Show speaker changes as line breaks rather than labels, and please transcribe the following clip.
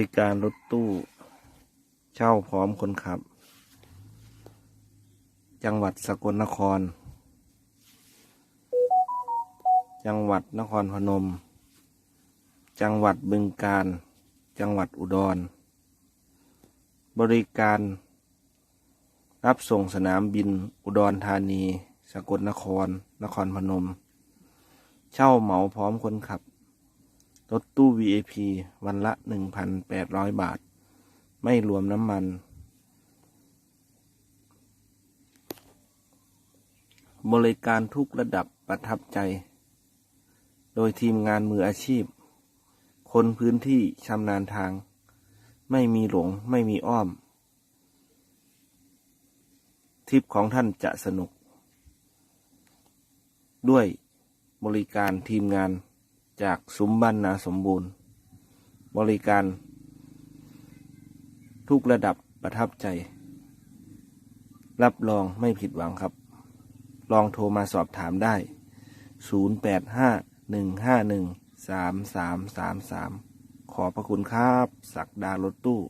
ริการรถตู้ เช่าพร้อมคนขับ จังหวัดสกลนคร จังหวัดนครพนม จังหวัดบึงกาฬจังหวัดอุดร บริการ รับส่งสนามบินอุดรธานี สกลนคร นครพนม เช่าเหมาพร้อมคนขับ รถตู้ VIP วันละ 1,800 บาท ไม่รวมน้ำมัน บริการทุกระดับประทับใจ โดยทีมงานมืออาชีพ คนพื้นที่ชำนาญทาง ไม่มีหลงไม่มีอ้อม ทริปของท่านจะสนุก ด้วยบริการทีมงาน จากซุ้มบ้านนาสมบูรณ์ บริการ ทุกระดับประทับใจ รับรองไม่ผิดหวังครับ ลองโทรมาสอบถามได้ 085-151-3333 ขอบพระคุณครับ สักดารถตู้